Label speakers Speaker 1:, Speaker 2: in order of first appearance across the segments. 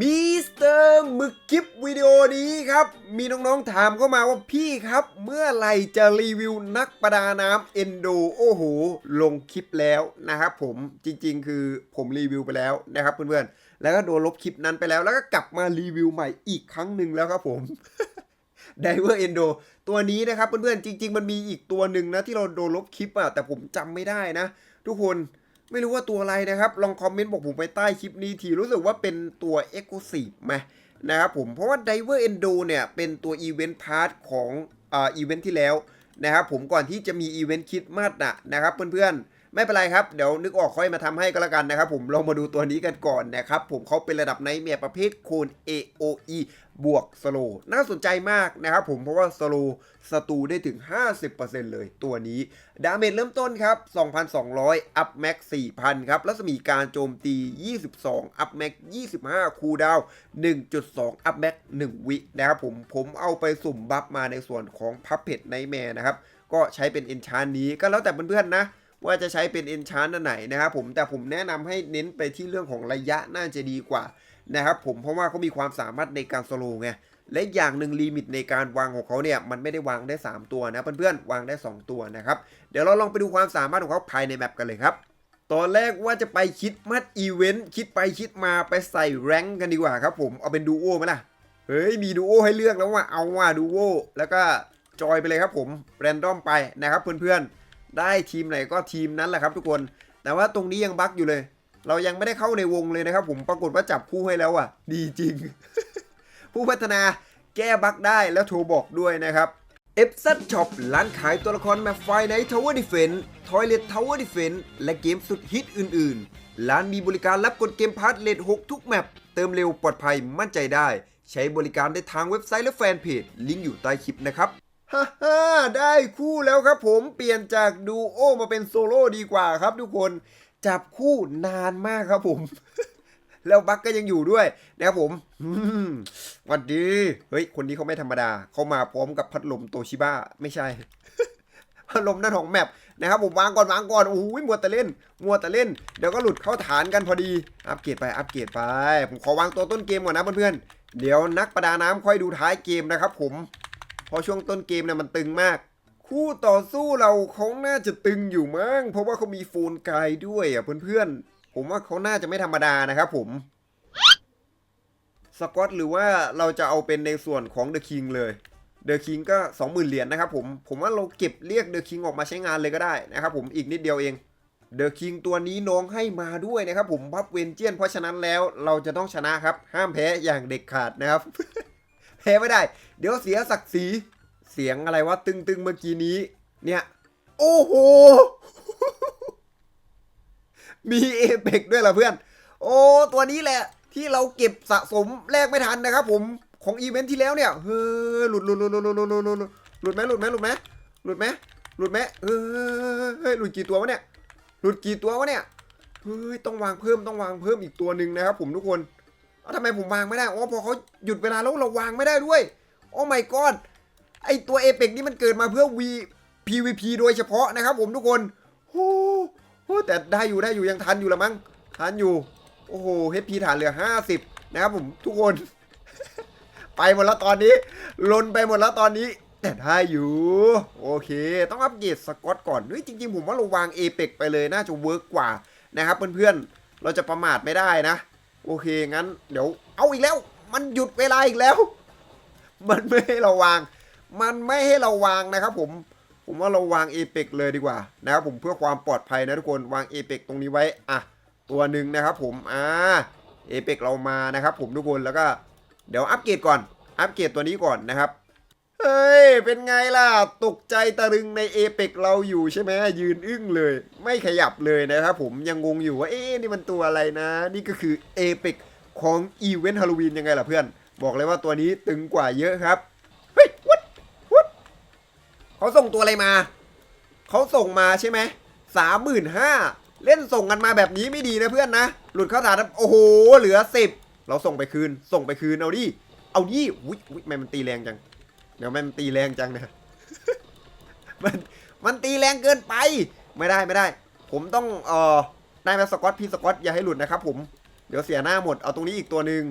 Speaker 1: มิสเตอร์มึกคลิปวิดีโอนี้ครับ มีน้องๆถามเข้ามาว่าพี่ครับ เมื่อไหร่จะรีวิวนักประดาน้ำเอนโดโอ้โห ลงคลิปแล้วนะครับผมจริงๆ คือผมรีวิวไปแล้วนะครับเพื่อนๆ แล้วก็โดนลบคลิปนั้นไปแล้ว แล้วก็กลับมารีวิวใหม่อีกครั้งหนึ่งแล้วครับผมไดเวอร์เอนโดตัวนี้นะครับเพื่อนๆ จริง ๆ มันมีอีกตัวหนึ่งนะที่เราโดนลบคลิปอะแต่ผมจำไม่ได้นะ ทุกคน ไม่รู้ว่าตัวอะไรนะครับ ลองคอมเมนต์บอกผมไปใต้คลิปนี้ทีรู้สึกว่าเป็นตัว e x c l u s i v e ไหมนะครับผม เพราะว่า Diver Endo เนี่ยเป็นตัวอีเวนต์พาร์ทของอ่าอีเวนต์ที่แล้วนะครับผมก่อนที่จะมีอีเวนต์คิดมาสนะนะครับเพื่อนๆ ไม่เป็นไรครับ เดี๋ยวนึกออกค่อยมาทำให้ก็แล้วกันนะครับ ผมลองมาดูตัวนี้กันก่อนนะครับ ผมเขาเป็นระดับไนเมียประเภทโคน AOE บวกสโลน่าสนใจมากนะครับผมเพราะว่าสโลสตูได้ถึง 50%เลยตัวนี้ ดาเมจเริ่มต้นครับ 2,200 อัพแม็ก 4,000 ครับ รัศมีการโจมตี 22 อัพแม็ก 25 คูลดาวน์1.2 อัพแม็ก 1 วินะครับผม ผมเอาไปสุ่มบัฟมาในส่วนของพับเพ t ไนแมร์นะครับ ก็ใช้เป็นเอนชานนี้ก็แล้วแต่เพื่อนๆนะ ว่าจะใช้เป็นเอนชานอันไหนนะครับผมแต่ผมแนะนำให้เน้นไปที่เรื่องของระยะน่าจะดีกว่านะครับผมเพราะว่าเขามีความสามารถในการสโลไงและอย่างหนึ่งลิมิตในการวางของเขาเนี่ยมันไม่ได้วางได้ 3 ตัวนะเพื่อนๆวางได้ 2 ตัวนะครับเดี๋ยวเราลองไปดูความสามารถของเขาภายในแมปกันเลยครับตอนแรกว่าจะไปคิดมัดอีเวนต์คิดไปคิดมาไปใส่แรงกันดีกว่าครับผมเอาเป็นดูโอไหมล่ะเฮ้ยมีดูโอให้เลือกแล้วว่าเอาว่าดูโอแล้วก็จอยไปเลยครับผมแรนดอมไปนะครับเพื่อนๆ ได้ทีมไหนก็ทีมนั้นแหละครับทุกคน แต่ว่าตรงนี้ยังบั๊กอยู่เลย เรายังไม่ได้เข้าในวงเลยนะครับ ผมปรากฏว่าจับคู่ให้แล้วอะ ดีจริง ผู้พัฒนาแก้บั๊กได้แล้วโทรบอกด้วยนะครับเอฟซัช็อปร้านขายตัวละครแมปไฟใน Tower Defense Toilet Tower Defense และเกมสุดฮิตอื่น ๆ ร้านมีบริการรับกดเกมพาร์ทเลท6ทุกแมปเติมเร็วปลอดภัยมั่นใจได้ ใช้บริการได้ทางเว็บไซต์และแฟนเพจลิงก์อยู่ใต้คลิปนะครับ ฮ่าฮ่าได้คู่แล้วครับผมเปลี่ยนจากดูโอมาเป็นโซโล่ดีกว่าครับทุกคนจับคู่นานมากครับผม แล้วบั๊กก็ยังอยู่ด้วยนะครับผมวัดดีเฮ้ย คนนี้เขาไม่ธรรมดาเขามาพร้อมกับพัดลมโตชิบ้าไม่ใช่ พัดลมนั่นของแมปนะครับผมวางก่อนวางก่อนโอ้ยมัวแต่เล่น มัวแต่เล่น เดี๋ยวก็หลุดเข้าฐานกันพอดี อัปเกรดไปอัปเกรดไป ผมขอวางตัวต้นเกมก่อนนะเพื่อนๆเดี๋ยวนักประดาน้ำค่อยดูท้ายเกมนะครับผม เพราะช่วงต้นเกมเนี่ยมันตึงมาก คู่ต่อสู้เราเขาน่าจะตึงอยู่มั้งเพราะว่าเขามีโฟนไกลด้วยอะเพื่อนๆ ผมว่าเขาน่าจะไม่ธรรมดานะครับผมสกอตหรือว่าเราจะเอาเป็นในส่วนของเดอะคิงเลยเดอะคิงก็ 20,000 เหรียญนะครับผม ผมว่าเราเก็บเรียกเดอะคิงออกมาใช้งานเลยก็ได้นะครับผมอีกนิดเดียวเองเดอะคิงตัวนี้น้องให้มาด้วยนะครับผมพับเวนเจียนเพราะฉะนั้นแล้วเราจะต้องชนะครับ ห้ามแพ้อย่างเด็กขาดนะครับ แพ้ไม่ได้ เดี๋ยวเสียศักดิ์ศรีเสียงอะไรวะตึงๆเมื่อกี้นี้ เนี่ย โอ้โห มีเอเ c ด้วยเหรอเพื่อน โอ้ตัวนี้แหละ ที่เราเก็บสะสมแลกไม่ทันนะครับผมของอีเวนท์ที่แล้วเนี่ยเฮ้ยหลุดหลุดหลุดหลุดหลุดหลุดหลุดหลุดไหมหลุดไหมหลุดไหมหลุดไหมหลุดไหมเฮ้ยหลุดกี่ตัววะเนี่ยหลุดกี่ตัววะเนี่ยเฮ้ยต้องวางเพิ่มต้องวางเพิ่มอีกตัวหนึ่งนะครับผมทุกคน เอ้าทำไมผมวางไม่ได้ อ๋อ พอเขาหยุดเวลาแล้วเราวางไม่ได้ด้วย โอ้ my god ไอตัวเอเปกนี่มันเกิดมาเพื่อ V PVP โดยเฉพาะนะครับผมทุกคนโอ้โหแต่ได้อยู่ได้อยู่ยังทันอยู่ละมั้ง ทันอยู่ โอ้โห HP ฐานเหลือ 50 นะครับผมทุกคน ไปหมดแล้วตอนนี้ลนไปหมดแล้วตอนนี้ แต่ได้อยู่ โอเค ต้องอัปเกรดสกอตก่อนเฮ้ยจริง ๆ ผมว่าเราวางเอเปกไปเลยน่าจะเวิร์กกว่านะครับเพื่อนๆ เราจะประมาทไม่ได้นะ โอเค งั้น เดี๋ยว เอาอีกแล้ว มันหยุดเวลาอีกแล้ว มันไม่ให้เราวาง มันไม่ให้เราวางนะครับผม ผมว่าเราวางเอเปกเลยดีกว่านะครับผมเพื่อความปลอดภัยนะทุกคน วางเอเปกตรงนี้ไว้ อะ ตัวหนึ่งนะครับผม อ่า เอเปกเรามานะครับผมทุกคน แล้วก็ เดี๋ยวอัปเกรดก่อน อัปเกรดตัวนี้ก่อนนะครับ เฮ้ย เป็นไงล่ะ ตกใจตะลึงในเอเปกเราอยู่ใช่ไหมยืนอึ้งเลย ไม่ขยับเลยนะครับผมยังงงอยู่ว่า เอ๊ะนี่มันตัวอะไรนะ นี่ก็คือเอเปกของอีเวนต์ฮาโลวีนยังไงล่ะเพื่อน บอกเลยว่าตัวนี้ตึงกว่าเยอะครับ เฮ้ยวัดวัดเขาส่งตัวอะไรมา เขาส่งมาใช่ไหมสามหมื่นห้าเล่นส่งกันมาแบบนี้ไม่ดีนะเพื่อนนะ หลุดเข้าฐานโอ้โห เหลือสิบเราส่งไปคืน ส่งไปคืนเอาดิ เอาดิอุ้ยอุ้ยไมมันตีแรงจัง ดี๋ยวมันตีแรงจังเนะมันมันตีแรงเกินไป ไม่ได้ไม่ได้ ผมต้องเอ่อได้ไหมสกอตพี่สกอตอย่าให้หลุดนะครับ ผมเดี๋ยวเสียหน้าหมดเอาตรงนี้อีกตัวหนึ่ง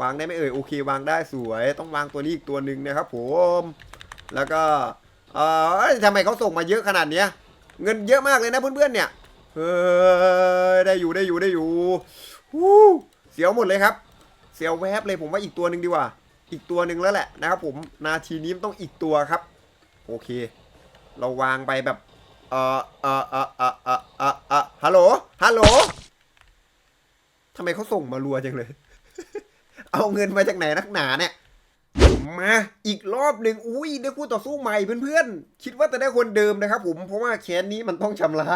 Speaker 1: วางได้ไหมเอ่ยโอเค วางได้สวย ต้องวางตัวนี้อีกตัวหนึ่งนะครับ ผม แล้วก็เออเอ้ยทำไมเขาส่งมาเยอะขนาดเนี้ย เงินเยอะมากเลยนะเพื่อนๆเนี่ยเฮ้ได้อยู่ได้อยู่ได้อยู่ฮู้เสียวหมดเลยครับ เสียวแวบเลยผมว่าอีกตัวหนึ่งดีกว่า อีกตัวหนึ่งแล้วแหละนะครับผมนาทีนี้มันต้องอีกตัวครับ โอเค เราวางไปแบบเออเออเออเออเออเออเออฮัลโหลฮัลโหลทำไมเขาส่งมารัวจังเลย เอาเงินมาจากไหนนักหนาเนี่ยมาอีกรอบหนึ่งอุ้ยได้คู่ต่อสู้ใหม่เพื่อนๆ คิดว่าจะได้คนเดิมนะครับผมเพราะว่าแค้นนี้มันต้องชำระ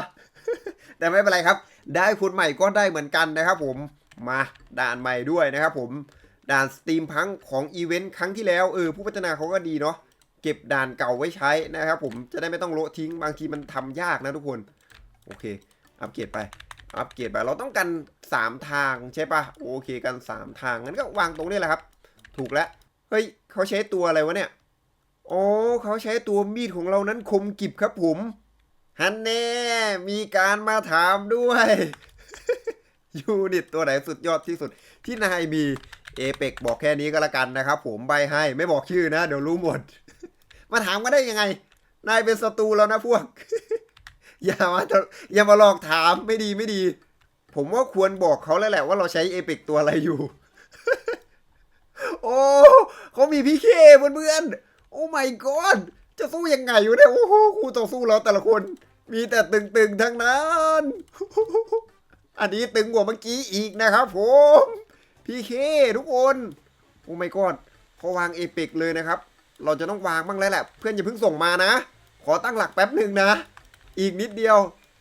Speaker 1: แต่ไม่เป็นไรครับ ได้คนใหม่ก็ได้เหมือนกันนะครับผมมาด่านใหม่ด้วยนะครับผม ด่านสตรีมพังของอีเวนต์ครั้งที่แล้วเออผู้พัฒนาเขาก็ดีเนาะเก็บด่านเก่าไว้ใช้นะครับผมจะได้ไม่ต้องโละทิ้งบางทีมันทำยากนะทุกคน โอเค อัปเกรดไป อัปเกรดไปเราต้องกัน 3 ทางใช่ปะโอเคกัน 3 ทางงั้นก็วางตรงนี้แหละครับ ถูกแล้วเฮ้ยเขาใช้ตัวอะไรวะเนี่ยอ๋อเขาใช้ตัวมีดของเรานั้นคมกิบครับผมฮันแน่มีการมาถามด้วยยูนิตตัวไหนสุดยอดที่สุดที่นายมี เอเปกบอกแค่นี้ก็แล้วกันนะครับ ผมใบให้ไม่บอกชื่อนะ เดี๋ยวรู้หมด มาถามก็ได้ยังไง นายเป็นศัตรูแล้วนะพวก อย่ามาอย่ามาหลอกถามไม่ดีไม่ดี ผมว่าควรบอกเขาแล้วแหละว่าเราใช้เอเปกตัวอะไรอยู่ โอ้เขามีพี่เคเพื่อนๆโอ้ my god จะสู้ยังไงอยู่เนี่ยโอ้โหคู่ต่อสู้เราแต่ละคน มีแต่ตึงๆทั้งนั้น อันนี้ตึงกว่าเมื่อกี้อีกนะครับผม พี่เคทุกคน โอ้ my god พอวางเอเปกเลยนะครับ เราจะต้องวางบ้างแล้วแหละ เพื่อนอย่าเพิ่งส่งมานะ ขอตั้งหลักแป๊บหนึ่งนะ อีกนิดเดียว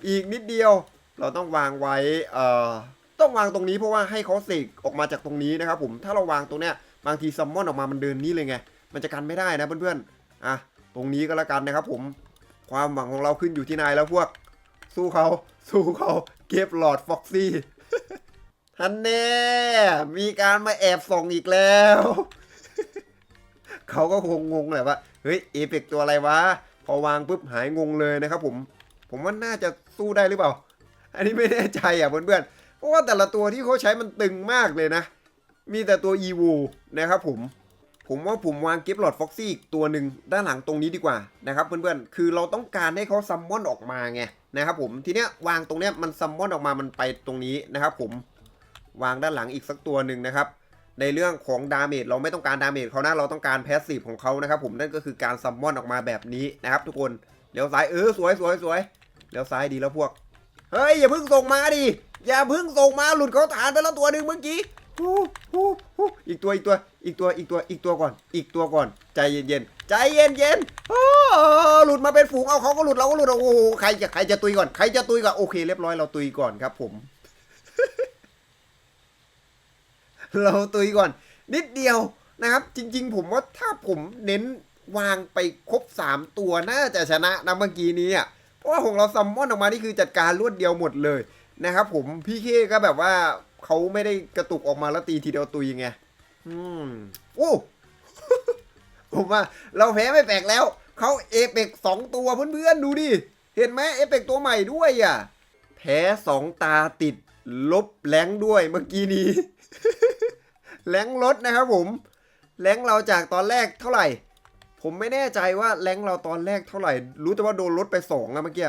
Speaker 1: อีกนิดเดียว เราต้องวางไว้เอ่อต้องวางตรงนี้เพราะว่าให้เขาเสกออกมาจากตรงนี้นะครับผม ถ้าเราวางตรงเนี้ย บางทีซัมมอนออกมามันเดินนี้เลยไง มันจะกันไม่ได้นะเพื่อนๆ อะ ตรงนี้ก็แล้วกันนะครับผม ความหวังของเราขึ้นอยู่ที่นายแล้วพวก สู้เขา สู้เขา เก็บหลอดฟ็อกซี่ ท่านแน่ มีการมาแอบส่องอีกแล้ว เขาก็คงงงแหละว่า เฮ้ยเอเปกตัวอะไรวะ พอวางปุ๊บหายงงเลยนะครับผม ผมว่าน่าจะสู้ได้หรือเปล่า อันนี้ไม่แน่ใจอะเพื่อนๆ เพราะว่าแต่ละตัวที่เขาใช้มันตึงมากเลยนะ มีแต่ตัว e v o นะครับผม ผมว่าผมวางกิฟต์หลอดฟ็อกซี่อีกตัวหนึ่งด้านหลังตรงนี้ดีกว่านะครับเพื่อนๆ คือเราต้องการให้เขาซัมมอนออกมาไงนะครับผม ทีเนี้ยวางตรงเนี้ยมันซัมมอนออกมา มันไปตรงนี้นะครับผม วางด้านหลังอีกสักตัวหนึ่งนะครับ ในเรื่องของดาเมจเราไม่ต้องการดาเมจเขานะเราต้องการแพสซีฟของเขานะครับ ผมนั่นก็คือการซัมมอนออกมาแบบนี้นะครับ ทุกคนเลี้ยวซ้ายเออสวยสวยสวยเลี้ยวซ้ายดีแล้วพวกเฮ้ยอย่าเพิ่งส่งมาดิอย่าเพิ่งส่งมาหลุดเขาฐานไปแล้วตัวหนึ่งเมื่อกี้ฮู้ฮู้ฮู้อีกตัวอีกตัวอีกตัวอีกตัวอีกตัวก่อน อีกตัวก่อน ใจเย็นๆใจเย็นๆโอ้หลุดมาเป็นฝูงเอาเขาก็หลุดเราก็หลุดโอ้โหใครจะใครจะตุยก่อนใครจะตุยก่อนโอเค เรียบร้อยเราตุยก่อนครับผม เราตุยก่อน นิดเดียวนะครับ จริง ๆ ผมว่าถ้าผมเน้นวางไปครบ 3 ตัวน่าจะชนะนะเมื่อกี้นี้อะเพราะว่าของเราซัมมอนออกมานี่คือจัดการรวดเดียวหมดเลยนะครับผมพี่เคก็แบบว่าเขาไม่ได้กระตุกออกมาแล้วตีทีเดียวตุยไงอืมโอ้ผมว่าเราแพ้ไม่แปลกแล้วเขาเอเปกสองตัวเพื่อนๆดูดิ เห็นไหมเอเปกตัวใหม่ด้วยอะ แพ้สองตาติดลบแรงด้วยเมื่อกี้นี้ แรงลดนะครับผม แรงเราจากตอนแรกเท่าไหร่ ผมไม่แน่ใจว่าแรงเราตอนแรกเท่าไหร่ รู้แต่ว่าโดนลดไป2อะเมื่อกี้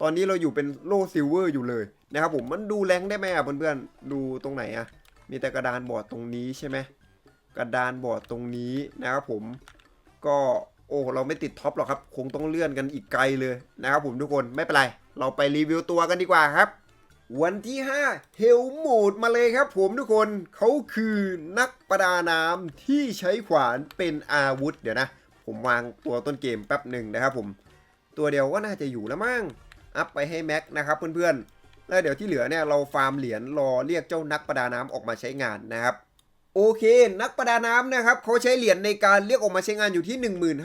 Speaker 1: ตอนนี้เราอยู่เป็นโล่ซิลเวอร์อยู่เลยนะครับผมมันดูแรงได้ไหมอะเพื่อนๆ ดูตรงไหนอะ มีแต่กระดานบอร์ดตรงนี้ใช่ไหมกระดานบอร์ดตรงนี้นะครับผม ก็โอ้เราไม่ติดท็อปหรอกครับ คงต้องเลื่อนกันอีกไกลเลยนะครับผมทุกคนไม่เป็นไร เราไปรีวิวตัวกันดีกว่าครับ วันที่ 5 เฮลโหมดมาเลยครับผมทุกคนเขาคือนักประดาน้ำที่ใช้ขวานเป็นอาวุธ เดี๋ยวนะ ผมวางตัวต้นเกมแป๊บหนึ่งนะครับผม ตัวเดียวก็น่าจะอยู่แล้วมั้งอัพไปให้แม็กนะครับเพื่อนๆแล้วเดี๋ยวที่เหลือเนี่ยเราฟาร์มเหรียญรอเรียกเจ้านักประดาน้ำออกมาใช้งานนะครับ โอเค นักประดาน้ำนะครับเขาใช้เหรียญในการเรียกออกมาใช้งานอยู่ที่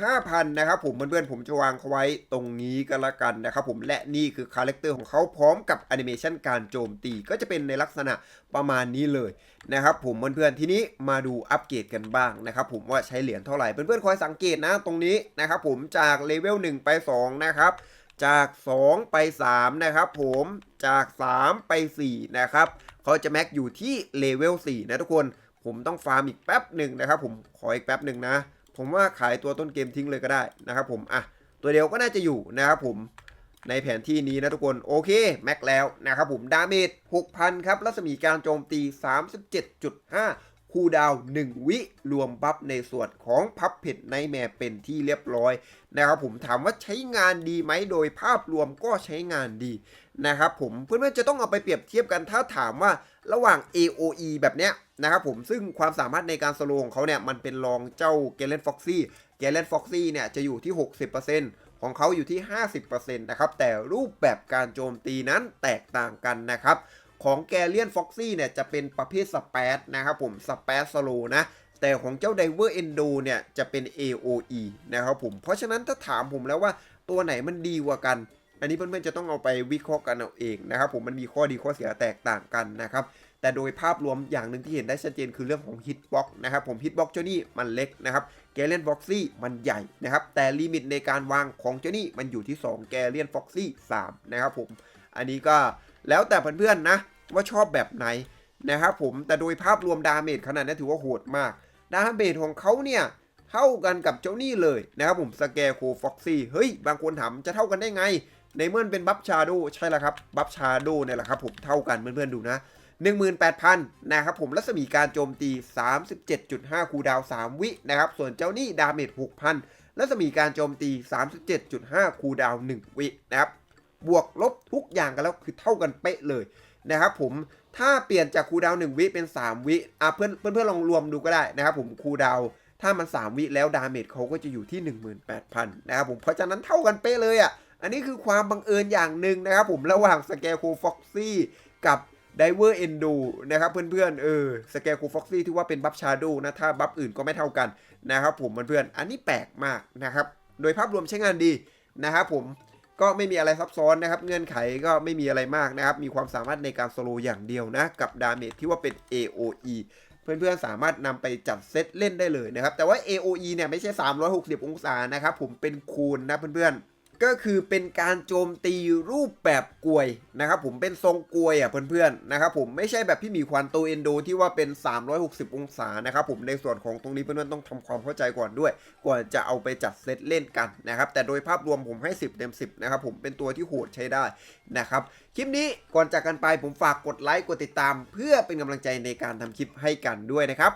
Speaker 1: 15,000 นะครับผมเพื่อนๆผมจะวางเขาไว้ตรงนี้ก็แล้วกันนะครับผมและนี่คือคาแรคเตอร์ของเขาพร้อมกับแอนิเมชันการโจมตีก็จะเป็นในลักษณะประมาณนี้เลยนะครับผมเพื่อนๆทีนี้มาดูอัปเกรดกันบ้างนะครับผมว่าใช้เหรียญเท่าไหร่เพื่อนๆคอยสังเกตนะตรงนี้นะครับผมจากเลเวล1ไป2นะครับจาก 2 ไป 3 นะครับผมจาก 3 ไป 4 นะครับเขาจะแม็กอยู่ที่เลเวล4นะทุกคน ผมต้องฟาร์มอีกแป๊บหนึ่งนะครับผมขออีกแป๊บหนึ่งนะ ผมว่าขายตัวต้นเกมทิ้งเลยก็ได้นะครับผมอะตัวเดียวก็น่าจะอยู่นะครับผมในแผนที่นี้นะทุกคนโอเคแม็กแล้วนะครับผมดาเมจ6,000 ครับ รัศมีการโจมตี 37.5 คูดาวน์1วิรวมบัฟในส่วนของพับเผ็ดในแมเป็นที่เรียบร้อยนะครับผมถามว่าใช้งานดีไหมโดยภาพรวมก็ใช้งานดีนะครับผมเพื่อนๆจะต้องเอาไปเปรียบเทียบกันถ้าถามว่าระหว่าง AOE แบบเนี้ยนะครับผมซึ่งความสามารถในการสโลของเขาเนี่ยมันเป็นรองเจ้าเกเลนฟ็อกซี่เกเลนฟ็อกซี่เนี่ยจะอยู่ที่ 60%ของเขาอยู่ที่ 50%นะครับแต่รูปแบบการโจมตีนั้นแตกต่างกันนะครับ ของแกเลียนฟ็อกซี่เนี่ยจะเป็นประเภทสเปซนะครับผมสเปซสโลนะแต่ของเจ้าไดเวอร์เอนโดเนี่ยจะเป็น AOE นะครับผม เพราะฉะนั้นถ้าถามผมแล้วว่าตัวไหนมันดีกว่ากัน อันนี้เพื่อนๆจะต้องเอาไปวิเคราะห์กันเอาเองนะครับผมมันมีข้อดีข้อเสียแตกต่างกันนะครับแต่โดยภาพรวมอย่างหนึ่งที่เห็นได้ชัดเจนคือเรื่องของฮิตบ็อกนะครับผมฮิตบ็อกเจ้านี่มันเล็กนะครับแกเลียนฟ็อกซี่มันใหญ่นะครับแต่ลิมิตในการวางของเจ้านี่มันอยู่ที่ 2 แกเลียนฟ็อกซี่3นะครับผมอันนี้ก็แล้วแต่เพื่อนๆนะ ว่าชอบแบบไหนนะครับผมแต่โดยภาพรวมดาเมจขนาดนี้ถือว่าโหดมาก ดาเมจของเขาเนี่ยเท่ากันกับเจ้านี่เลยนะครับผมสแกโคฟ็อกซี่เฮ้ย บางคนถามจะเท่ากันได้ไง ในเมื่อเป็นบัฟชาโดใช่แล้วครับ บัฟชาโดเนี่ยแหละครับผมเท่ากันเพื่อนๆดูนะ 18,000 นะครับผมรัศมีการโจมตี 37.5 คูดาว 3 วินะครับ ส่วนเจ้านี่ดาเมจ 6,000 รัศมีการโจมตี 37.5 คูดาวน์1วินะครับบวกลบทุกอย่างกันแล้วคือเท่ากันเป๊ะเลย นะครับผมถ้าเปลี่ยนจากคูดาวหน์1วิเป็น 3 วิอะเพื่อนเพื่อนเพื่อนลองรวมดูก็ได้นะครับผมคูดาวถ้ามัน 3 วิแล้วดาเมจเขาก็จะอยู่ที่ 18,000นะครับผมเพราะฉะนั้นเท่ากันเป๊ะเลยอะอันนี้คือความบังเอิญอย่างหนึ่งนะครับผมระหว่างสแกโคฟ็อกซี่กับไดเวอร์เอนดูนะครับเพื่อนๆเออสแกโคฟ็อกซี่ที่ว่าเป็นบัฟชาโดนะ ถ้าบัฟอื่นก็ไม่เท่ากันนะครับผมเพื่อนๆอันนี้แปลกมากนะครับ โดยภาพรวมใช้งานดีนะครับผม ก็ไม่มีอะไรซับซ้อนนะครับ เงื่อนไขก็ไม่มีอะไรมากนะครับ มีความสามารถในการโซโลอย่างเดียวนะ กับดาเมจที่ว่าเป็น AOE เพื่อนๆ สามารถนำไปจัดเซตเล่นได้เลยนะครับ แต่ว่า AOE เนี่ยไม่ใช่ 360 องศานะครับ ผมเป็นคูณนะเพื่อนๆ ก็คือเป็นการโจมตีรูปแบบกลวยนะครับผมเป็นทรงกลวยอะเพื่อนๆนะครับผมไม่ใช่แบบพี่หมีควันโตเอนโดที่ว่าเป็น 360 องศานะครับผมในส่วนของตรงนี้เพื่อนๆต้องทำความเข้าใจก่อนด้วย ก่อนจะเอาไปจัดเซตเล่นกันนะครับแต่โดยภาพรวมผมให้ 10 เต็ม 10 นะครับผมเป็นตัวที่โหดใช้ได้นะครับคลิปนี้ก่อนจากกันไปผมฝากกดไลค์กดติดตาม เพื่อเป็นกำลังใจในการทำคลิปให้กันด้วยนะครับ